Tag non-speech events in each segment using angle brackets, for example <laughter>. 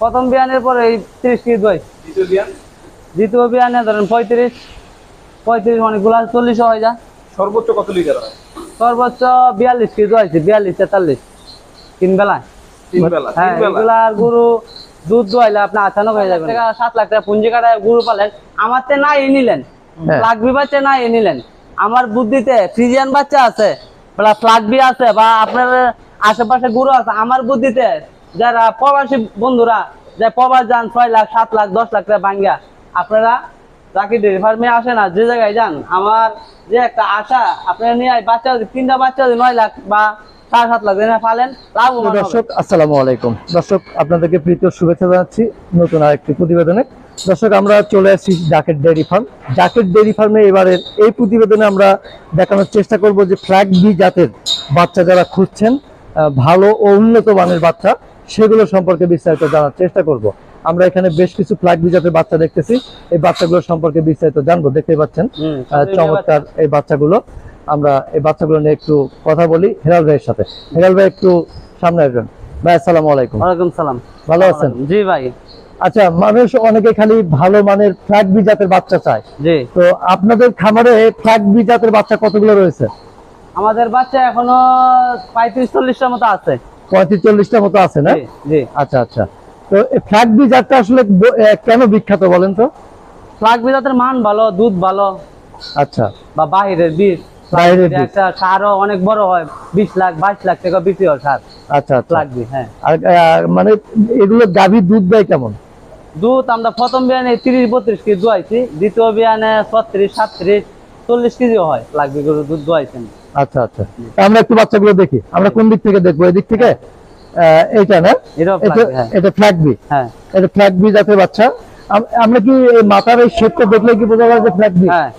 প্রথম বিয়ানের পরে এই তিরিশ কেজি দই। দ্বিতীয় বিয়ান? বিয়ানে ধরেন পঁয়ত্রিশ পঁয়ত্রিশ অনেকগুলো চল্লিশ হয়ে যায়। সর্বোচ্চ কত লিটার হয়? সর্বোচ্চ বিয়াল্লিশ কেজি হয়েছে বিয়াল্লিশ তেতাল্লিশ। তিন বেলায় বেলা হ্যাঁ গরু দুধ দোয়াইলে আপনি আচানক হয়ে যাবেন। সাত লাখ টাকা পুঞ্জি কাটায় গরু পালেন। আমার তে না এ নিলেন। হ্যাঁ। বাচ্চা না এ নিলেন। আমার বুদ্ধিতে ফ্রিজিয়ান বাচ্চা আছে আছে বা আপনার আশেপাশে গরু আছে আমার বুদ্ধিতে যারা প্রবাসী বন্ধুরা, যে প্রবাস যান ছয় লাখ, সাত লাখ, দশ লাখ টাকা ভাঙ্গা, আপনারা রাখি ফার্মে আসে না, যে জায়গায় যান। আমার যে একটা আশা, আপনারা নিয়ে বাচ্চা তিনটা বাচ্চা নয় লাখ বা সাত লাখ তো দর্শক, আসসালামু আলাইকুম। দর্শক, আপনাদেরকে শুভেচ্ছা জানাচ্ছি নতুন আরেকটি প্রতিবেদনে। দর্শক, আমরা চলে জাকেট ডেয়ারি ফার্ম ফার্মে এবারের এই প্রতিবেদনে আমরা দেখানোর চেষ্টা করব যে বাচ্চা যারা খুঁজছেন ভালো ও উন্নত মানের বাচ্চা। সেগুলো সম্পর্কে বিস্তারিত জানার চেষ্টা করব। আমরা এখানে বেশ কিছু ফ্ল্যাগ বিজাতের বাচ্চা দেখতেছি। এই বাচ্চাগুলো সম্পর্কে বিস্তারিত জানব। দেখতেই পাচ্ছেন চমৎকার এই বাচ্চাগুলো। আমরা এই বাচ্চাগুলো নিয়ে একটু কথা বলি হেরাল ভাইয়ের সাথে। হেরাল ভাই একটু সামনে আসবেন। ভাই আসসালামু আলাইকুম। ওয়ালাইকুম সালাম। ভালো আছেন? জি ভাই। আচ্ছা মানুষ অনেকে খালি ভালো মানের ফ্ল্যাগ বিজাতের বাচ্চা চায়। জি। তো আপনাদের খামারে ফ্ল্যাগ বিজাতের বাচ্চা কতগুলো রয়েছে? আমাদের বাচ্চা এখনও পঁয়ত্রিশ চল্লিশটার মতো আছে। পঁয়ত্রিশ মতো আছে না? আচ্ছা আচ্ছা। তো ফ্ল্যাগ বি জাতটা আসলে কেন বিখ্যাত বলেন তো? ফ্লাগ বিজাতের মান ভালো দুধ ভালো। আচ্ছা। বা বাহিরের বীজ। একটা সারও অনেক বড় হয় বিশ লাখ বাইশ লাখ বিক্রি হয় সার। আচ্ছা আচ্ছা। হ্যাঁ। আর মানে এগুলো গাভীর দুধ দেয় কেমন? দুধ আমরা প্রথম বিয়ানে তিরিশ বত্রিশ কেজি দোয়াইছি দ্বিতীয় বিয়ানে ছত্রিশ সাতত্রিশ চল্লিশ কেজিও হয় বি গরুর দুধ দোয়াইছেন। আচ্ছা আচ্ছা। তা আমরা একটু বাচ্চাগুলো দেখি। আমরা কোন দিক থেকে দেখব? এদিক থেকে? এইটা না? এটা ফ্ল্যাগ বি এটা ফ্ল্যাগ বি জাতের বাচ্চা। আমরা কি এই মাথার এই শেপটা দেখলে কি বোঝা যায় যে ফ্ল্যাগ বি হ্যাঁ।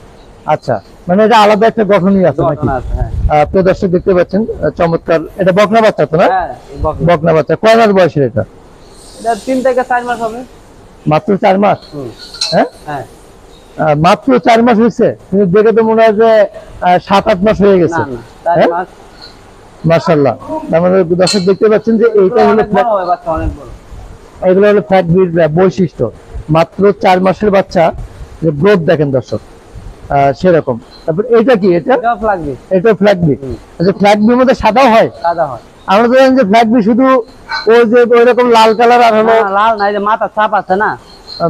আচ্ছা। মানে এটা আলাদা একটা গঠনই আছে নাকি? দোকান হ্যাঁ। দর্শক দেখতে পাচ্ছেন চমৎকার। এটা বকনা বাচ্চা তো না? হ্যাঁ বকনা। বাচ্চা। কয় মাস বয়সের এটা? এটা তিন থেকে চার মাস হবে। মাত্র চার মাস? হ্যাঁ? হ্যাঁ। মাত্র চার মাস হয়েছে কিন্তু দেখে তো মনে হয় যে সাত আট মাস হয়ে গেছে। হ্যাঁ? মার্শাল্লাহ মানে দর্শক দেখতে পাচ্ছেন যে এইটা হলো এগুলো হলো বির বৈশিষ্ট্য। মাত্র চার মাসের বাচ্চা যে গ্রোথ দেখেন দর্শক সেরকম। তারপর এটা কি এটা? এটা ফ্ল্যাগ বি আচ্ছা ফ্ল্যাগ বির মধ্যে সাদাও হয়? সাদা হয়। আমরা তো জানি যে ফ্ল্যাগ বি শুধু ওই যে ওই রকম লাল কালার আর হলো লাল না এই যে মাথা ছাপ আছে না?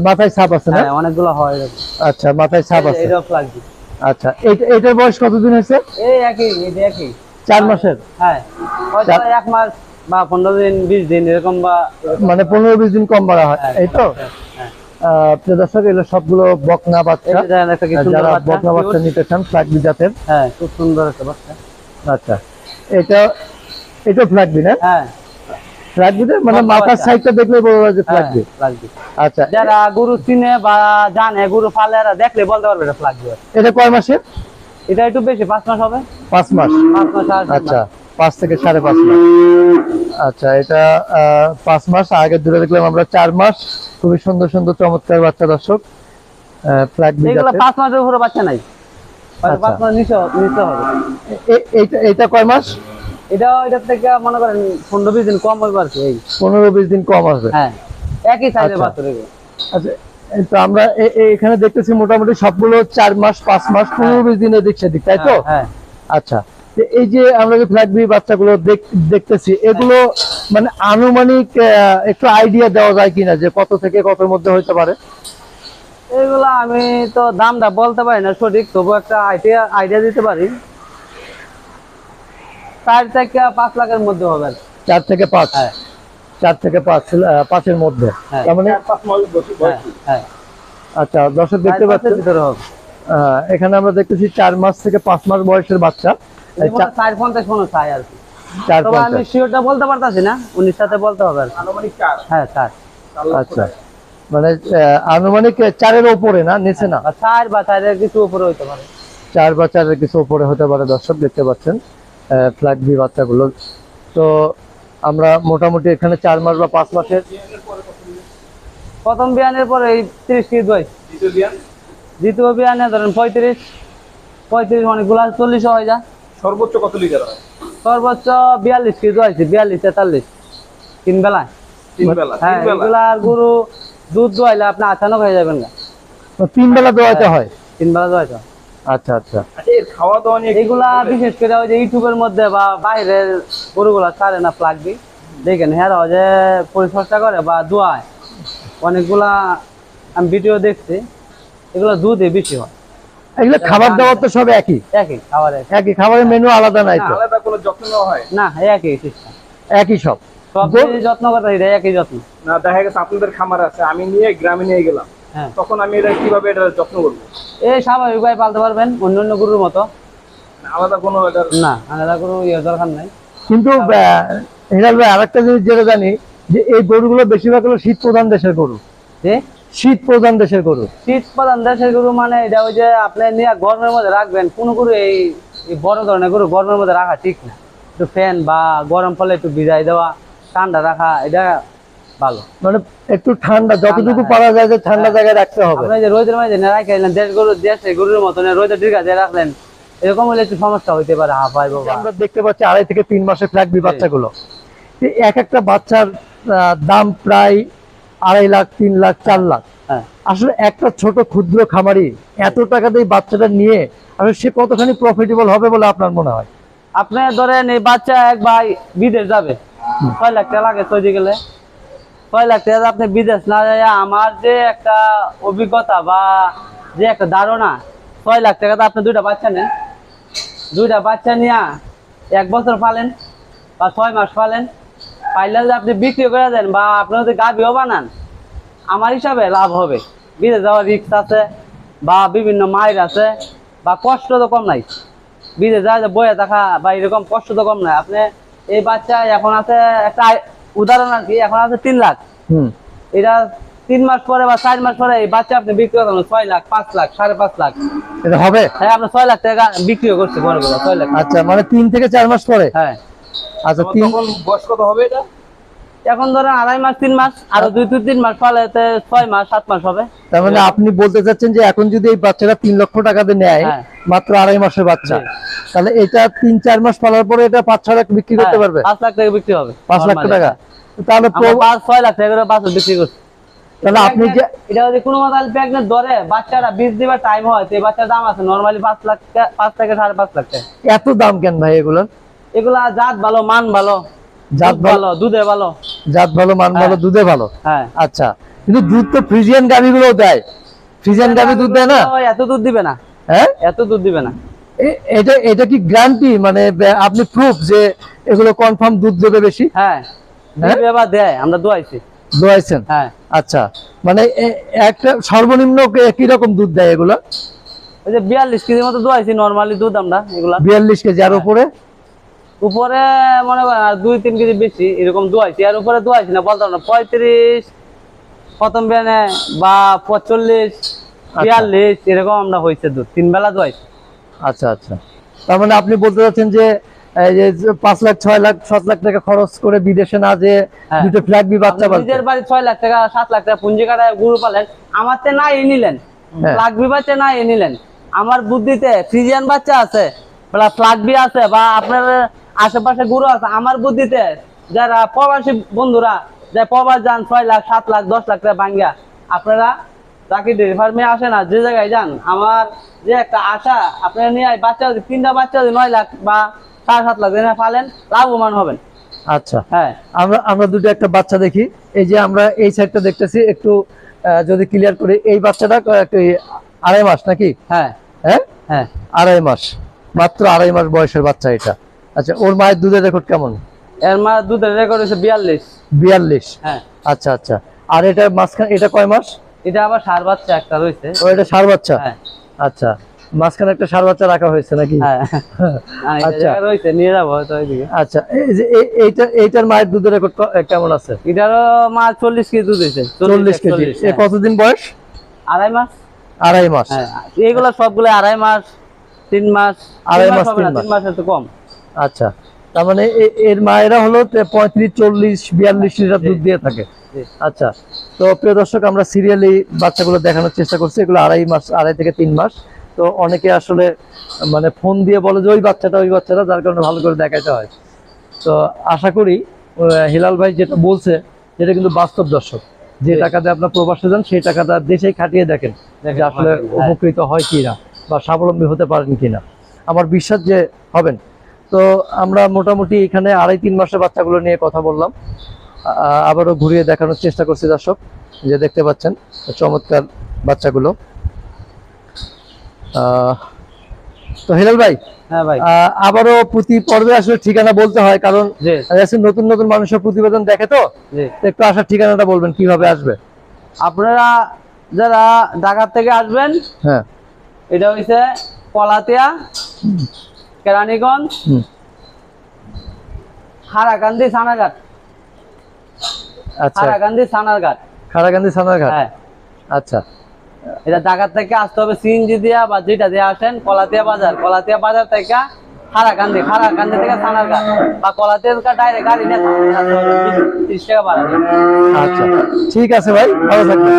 মাথায় ছাপ আছে না? হ্যাঁ অনেকগুলো হয় আচ্ছা মাথায় ছাপ আছে। এটাও ফ্লাগ বি আচ্ছা এইটা- এটার বয়স কতদিন হয়েছে? এই একই এটা একই। চার মাসের? হ্যাঁ এক মাস বা পনেরো দিন বিশ দিন এরকম বা মানে পনেরো বিশ দিন কম বাড়া হয় হ্যাঁ, এই তো? হ্যাঁ। আহ, প্রিয় দর্শক এগুলো সবগুলো বকনা বাচ্চা। এই যে দেখেন একটা যারা বাচ্চা, বকনা বাচ্চা নিতে চান জাতের। হ্যাঁ খুব সুন্দর একটা বাচ্চা। আচ্ছা এটা এটা না? হ্যাঁ। মানে মাথার সাইডটা দেখলে যায় যে আচ্ছা। যারা গরু চিনে বা জানে গরু পালে এরা দেখলে বলতে পারবে এটা ফ্লাগ বি এটা কয় মাসের? এটা একটু বেশি পাঁচ মাস হবে। পাঁচ মাস। পাঁচ মাস আচ্ছা পাঁচ থেকে সাড়ে পাঁচ মাস। আচ্ছা এটা আহ, পাঁচ মাস। আগে দূরে দেখলাম আমরা চার মাস। খুবই সুন্দর সুন্দর চমৎকার বাচ্চা দর্শক। পাঁচ মাসের উপরে বাচ্চা নাই। হয়তো আচ্ছা। পাঁচ মাস নিচে নিচে হবে। এ- এইটা এইটা কয় মাস? এটা এটার থেকে মনে করেন পনেরো বিশ দিন কম হবে আর কি পনেরো বিশ দিন কম আসবে হ্যাঁ একই সাইজের আচ্ছা। বাচ্চা আচ্ছা তো আমরা এখানে দেখতেছি মোটামুটি সবগুলো চার মাস পাঁচ মাস পনেরো বিশ দিন এদিক সেদিক তাই তো? হ্যাঁ আচ্ছা এই যে আমরা যে ফ্ল্যাগ বি বাচ্চাগুলো দেখ- দেখতেছি এগুলো মানে আনুমানিক একটু আইডিয়া দেওয়া যায় কিনা যে কত থেকে কতর মধ্যে হইতে পারে? এগুলো আমি তো দামটা বলতে পারি না সঠিক তবু একটা আইডিয়া আইডিয়া দিতে পারি। চার থেকে পাঁচ লাখের মধ্যে হবে চার থেকে পাঁচ? হ্যাঁ। চার থেকে পাঁচ পাঁচের মধ্যে? হ্যাঁ। তার মানে? হ্যাঁ আচ্ছা দর্শক দেখতে পাচ্ছেন? ভিতরে হবে। এখানে আমরা দেখতেছি চার মাস থেকে পাঁচ মাস বয়সের বাচ্চা। এই যেমন চা- চার পঞ্চাশ কোনো চাই আর কি। আমি শিওরটা বলতে পারতাছি না উনিশ সাথে বলতে হবে আনুমানিক হ্যাঁ চার। চার আচ্ছা। মানে আহ, আনুমানিক চারের ওপরে না নিচে না? চার বা চারের কিছু উপরে হইতে পারে। চার বা চারের কিছু উপরে হতে পারে দর্শক দেখতে পাচ্ছেন। ফ্ল্যাগ বি বাচ্চাগুলো। তো আমরা মোটামুটি এখানে চার মাস বা পাঁচ মাসের প্রথম বিয়ানের পরে এই তিরিশ কেজি দই। দ্বিতীয় বিয়ান? বিয়ানে ধরেন পঁয়ত্রিশ পঁয়ত্রিশ অনেকগুলো চল্লিশ হয়ে যায়। সর্বোচ্চ কত লিটার হয়? সর্বোচ্চ বিয়াল্লিশ কেজি হয়েছে বিয়াল্লিশ তেতাল্লিশ। তিন বেলায় বেলা হ্যাঁ এগুলার গরু দুধ দোয়াইলে আপনি আচানক হয়ে যাবেন না তিন বেলা দোয়াইতে হয়? তিন বেলা দোয়াইতে হয়। আচ্ছা আচ্ছা। আচ্ছা, খাওয়া দাওয়া নিয়ে কি এগুলা বলবেন? বিশেষ করে ওই যে ইউটিউবের মধ্যে বা বাইরের গরুগুলা ছাড়ে না প্লাগ দি দেখেন হ্যাঁ যে পরিচর্যা করে বা দোয়ায়। অনেকগুলা আমি ভিডিও দেখছি এগুলো দুধে বেশি হয়। এগুলো খাবার দাবার তো সব একই? একই খাবারে একই। খাবারের মেনু আলাদা নাই তো? আলাদা কোনো যত্ন নেওয়া হয়? না একই সিস্টেম একই সব? সব যত্ন করতে একই যত্ন। না দেখা গেছে আপনাদের খামার আছে আমি নিয়ে গ্রামে নিয়ে গেলাম। তখন আমি এটা কীভাবে এটা যত্ন করব? এই স্বাভাবিকভাবে পালতে পারবেন অন্য অন্য গরুর মতো। আলাদা কোনো না আলাদা গরু ইয়ে দরকার নাই। কিন্তু ভাই আরেকটা জিনিস যেটা জানি যে এই গরুগুলো বেশিরভাগ হলো শীত প্রধান দেশের গরু। যে? শীত প্রধান দেশের গরু। শীত প্রধান দেশের গরু মানে এটা ওই যে আপনি নিয়ে গরমের মধ্যে রাখবেন কোন গরু এই এই বড় ধরনের গরু গরমের মধ্যে রাখা ঠিক না। একটু ফ্যান বা গরম ফলে একটু ভিজাই দেওয়া ঠান্ডা রাখা এটা ভালো। মানে একটু ঠান্ডা যতটুকু হ্যাঁ। পারা যায় যে ঠান্ডা জায়গায় রাখতে হবে। আপনি যে রোদের মাঝে না রাখলেন দেশ গরু দেশে গরুর মতন রোদে দীর্ঘা দিয়ে রাখলেন এরকম হলে একটু সমস্যা হইতে পারে হাফাই বাবা। আমরা দেখতে পাচ্ছি আড়াই থেকে তিন মাসের ফ্ল্যাগবি বাচ্চাগুলো। এক একটা বাচ্চার দাম প্রায় আড়াই লাখ তিন লাখ চার লাখ। হ্যাঁ। আসলে একটা ছোট ক্ষুদ্র খামারি এত টাকা দিয়ে বাচ্চাটা নিয়ে আসলে সে কতখানি প্রফিটেবল হবে বলে আপনার মনে হয়? আপনি ধরেন এই বাচ্চা এক ভাই বিদেশ যাবে ছয় লাখ টাকা লাগে তৈরি গেলে। ছয় লাখ টাকা আপনি বিদেশ না যায় আমার যে একটা অভিজ্ঞতা বা যে একটা ধারণা ছয় লাখ টাকাতে আপনি দুইটা বাচ্চা নেন? দুইটা বাচ্চা নিয়ে এক বছর পালেন বা ছয় মাস পালেন, পাইলে যদি আপনি বিক্রি করে দেন বা আপনি যদি গাভিও বানান, আমার হিসাবে লাভ হবে। বিদেশ যাওয়ার রিক্স আছে বা বিভিন্ন মায়ের আছে বা কষ্ট তো কম নাই। বিদেশ যায় যে বয়ে দেখা বা এরকম কষ্ট তো কম নাই। আপনি এই বাচ্চা এখন আছে একটা উদাহরণ আর কি এখন আছে তিন লাখ। হুম। এটা তিন মাস পরে বা চার মাস পরে এই বাচ্চা আপনি বিক্রি করেন ছয় লাখ পাঁচ লাখ সাড়ে পাঁচ লাখ। এটা হবে? হ্যাঁ আপনি ছয় লাখ টাকা বিক্রিও করছে বড় বড় ছয় লাখ। আচ্ছা মানে তিন থেকে চার মাস পরে? হ্যাঁ। আচ্ছা তিন বয়স্ক বয়স কত হবে এটা? এখন ধরেন আড়াই মাস তিন মাস আরও দুই দুই তিন মাস পালে এতে ছয় মাস সাত মাস হবে। তার মানে আপনি বলতে চাচ্ছেন যে এখন যদি এই বাচ্চাটা তিন লক্ষ টাকা দিয়ে নেয় হ্যাঁ। মাত্র আড়াই মাসের বাচ্চা তাহলে এটা তিন চার মাস পালার পরে এটা পাঁচ ছয় লাখ বিক্রি করতে হ্যাঁ, পারবে? পাঁচ লাখ টাকা বিক্রি হবে পাঁচ লাখ টাকা। তাহলে পাঁচ ছয় লাখ টাকা বাছুর বিক্রি করছি। তাহলে আপনি যে এটা যদি কোনো মতো প্রেগনেন্ট ধরে বাচ্চারা বীজ দিবার টাইম হয় তো বাচ্চার দাম আছে নর্মালি পাঁচ লাখ পাঁচ থেকে সাড়ে পাঁচ লাখ টাকা। এত দাম কেন ভাই এগুলোর? এগুলা জাত ভালো মান ভালো। জাত ভালো? ভালো দুধে ভালো। জাত ভালো মান ভালো হ্যাঁ। দুধে ভালো? হ্যাঁ। আচ্ছা কিন্তু দুধ তো ফ্রিজিয়ান দেয়। ফ্রিজিয়ান গাভি দুধ দেয় না? এত দুধ দিবে না। হ্যাঁ? এত দুধ দিবে না। এটা এটা কি গ্যারান্টি মানে আপনি প্রুফ যে এগুলো কনফার্ম দুধ দেবে বেশি? হ্যাঁ। হ্যাঁ? দেয় আমরা দোয়াইছি। দোয়াইছেন? হ্যাঁ। আচ্ছা মানে একটা সর্বনিম্ন কে- রকম দুধ দেয় এগুলো? ওই যে বিয়াল্লিশ কেজির মতো দোয়াইছি নর্মালি দুধ আমরা এগুলা। বিয়াল্লিশ কেজি আর উপরে? উপরে মনে করেন আর দুই তিন কেজি বেশি এরকম দোয়াইছি। আর উপরে দোয়াইছি না বলতাম না। পঁয়ত্রিশ প্রথম বেনে বা পঁয়তাল্লিশ বিয়াল্লিশ এরকম আমরা হয়েছে দুধ। তিন বেলা দোয়াইছি। আচ্ছা আচ্ছা। তার মানে আপনি বলতে চাচ্ছেন যে এই যে যে পাঁচ লাখ ছয় লাখ সাত লাখ টাকা খরচ করে বিদেশে না যে হ্যাঁ। দুটো ফ্ল্যাগ বি বাচ্চা নিজের বাড়ি ছয় লাখ টাকা সাত লাখ টাকা পুঞ্জি কাটায় গরু পালেন আমার তে না এ নিলেন। হ্যাঁ। ফ্লাগবি বাচ্চা না এ নিলেন। আমার বুদ্ধিতে ফ্রিজিয়ান বাচ্চা আছে বা আপনার আশেপাশে গুরু আছে আমার বুদ্ধিতে যারা প্রবাসী বন্ধুরা যে প্রবাস যান ছয় লাখ সাত লাখ দশ লাখ টাকা ভাঙ্গিয়া আপনারা ডেয়ারি ফার্মে আসে না যে জায়গায় যান আমার যে একটা আশা আপনারা নিয়ে বাচ্চা তিনটা বাচ্চা যদি নয় লাখ বা সাড়ে সাত লাখ ফালেন লাভবান হবেন। আচ্ছা। হ্যাঁ। আমরা আমরা দুটো একটা বাচ্চা দেখি। এই যে আমরা এই সাইডটা দেখতেছি একটু যদি ক্লিয়ার করি এই বাচ্চাটা আড়াই মাস নাকি? হ্যাঁ। হ্যাঁ? হ্যাঁ। আড়াই মাস। মাত্র আড়াই মাস বয়সের বাচ্চা এটা। আচ্ছা ওর মায়ের দুধের রেকর্ড কেমন? এর মা দুধের রেকর্ড হচ্ছে বিয়াল্লিশ। বিয়াল্লিশ? হ্যাঁ। আচ্ছা আচ্ছা। আর এটা মাঝখানে এটা কয় মাস? এটা আবার সার বাচ্চা একটা রয়েছে। ও এটা সার বাচ্চা? হ্যাঁ। আচ্ছা মাঝখানে একটা সার বাচ্চা রাখা হয়েছে নাকি? হ্যাঁ। <laughs> এটা আচ্ছা। রয়েছে নিয়ে যাব হয়তো ওইদিকে। আচ্ছা এই যে এইটা এইটার মায়ের দুধের রেকর্ড কেমন আছে? এটারও মা চল্লিশ কেজি দুধ হয়েছে চল্লিশ কেজি। এ হ্যাঁ। কতদিন বয়স? আড়াই মাস। আড়াই মাস। হ্যাঁ এইগুলো সবগুলো আড়াই মাস আড়াই তিন মাস। তিন মাসের তো কম। আচ্ছা। তার মানে এর মায়েরা হলো পঁয়ত্রিশ চল্লিশ বিয়াল্লিশ লিটার দুধ দিয়ে থাকে। আচ্ছা তো প্রিয় দর্শক আমরা সিরিয়ালি বাচ্চাগুলো দেখানোর চেষ্টা করছি। এগুলো আড়াই মাস আড়াই থেকে তিন মাস। তো অনেকে আসলে মানে ফোন দিয়ে বলে যে ওই বাচ্চাটা ওই বাচ্চাটা যার কারণে ভালো করে দেখাইতে হয়। তো আশা করি হিলাল ভাই যেটা বলছে যেটা কিন্তু বাস্তব দর্শক। যে। টাকাতে আপনার প্রবাসে যান সেই টাকাটা দেশেই খাটিয়ে দেখেন যে আসলে। উপকৃত হয় কিনা বা স্বাবলম্বী হতে পারেন কিনা। আমার বিশ্বাস যে হবেন। তো আমরা মোটামুটি এখানে আড়াই তিন মাসের বাচ্চাগুলো নিয়ে কথা বললাম। আবারও ঘুরিয়ে দেখানোর চেষ্টা করছি দর্শক যে দেখতে পাচ্ছেন চমৎকার বাচ্চাগুলো। তো হেলাল ভাই হ্যাঁ আবারও প্রতি পর্বে আসলে ঠিকানা বলতে হয় কারণ নতুন নতুন মানুষের প্রতিবেদন দেখে তো একটু আসার ঠিকানাটা বলবেন কীভাবে আসবে? আপনারা যারা ঢাকা থেকে আসবেন হ্যাঁ। এটা হইছে পলাতিয়া কেরানীগঞ্জ হারাকান্দি সানাঘাট আচ্ছা। হারাকান্দি সানারঘাট খাড়াকান্দি সানারঘাট হ্যাঁ। আচ্ছা। এটা ঢাকা থেকে আসতে হবে সিএনজি দিয়া বা যেটা দিয়ে আসেন কলাতিয়া বাজার। কলাতিয়া বাজার থেকে হারাকান্দি হারাকান্দি থেকে সানারঘাট বা কলাতিয়া ডাইরেক্ট গাড়ি নিয়ে ত্রিশ টাকা আচ্ছা। ঠিক আছে ভাই ভালো থাকবেন।